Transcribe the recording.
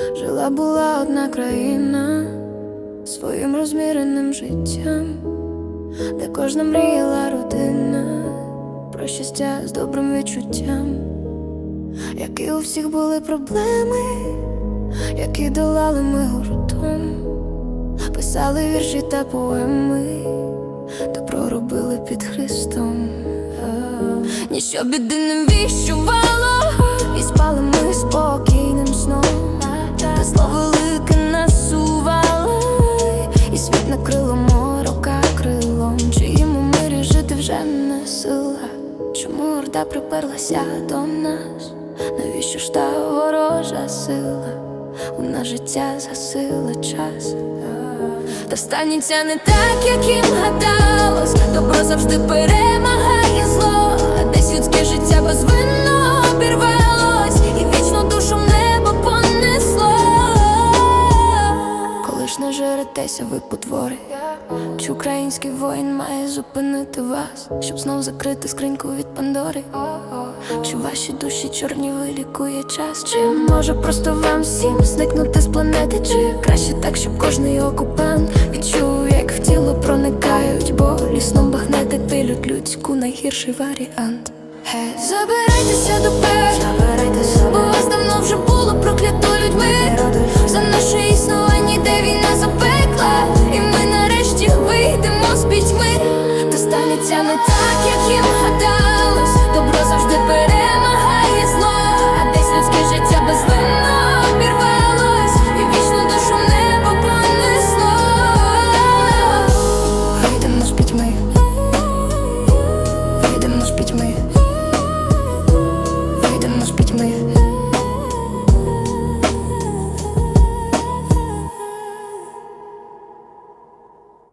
Жила була одна країна своїм розміреним життям, де кожна мріяла родина про щастя з добрим відчуттям, які у всіх були проблеми, які долали ми гуртом, писали вірші та поеми, добро робили під Христом. Ніщо біди не віщувало, і спали сила. Чому орда приперлася до нас? Навіщо ж та ворожа сила? У нас життя засила час. Та станеться не так, як їм гадалось. Добро завжди перемагає зло, а десь людське життя безвинно обірвалось, ж ви потвори, чи український воїн має зупинити вас, щоб знов закрити скриньку від Пандори? Чи ваші душі чорні вилікує час? Чи може просто вам всім зникнути з планети? Чи краще так, щоб кожний окупант відчув, як в тіло проникають бо болісно багнети пилють людську найгірший варіант. Гей, забирайтеся до забирайтеся,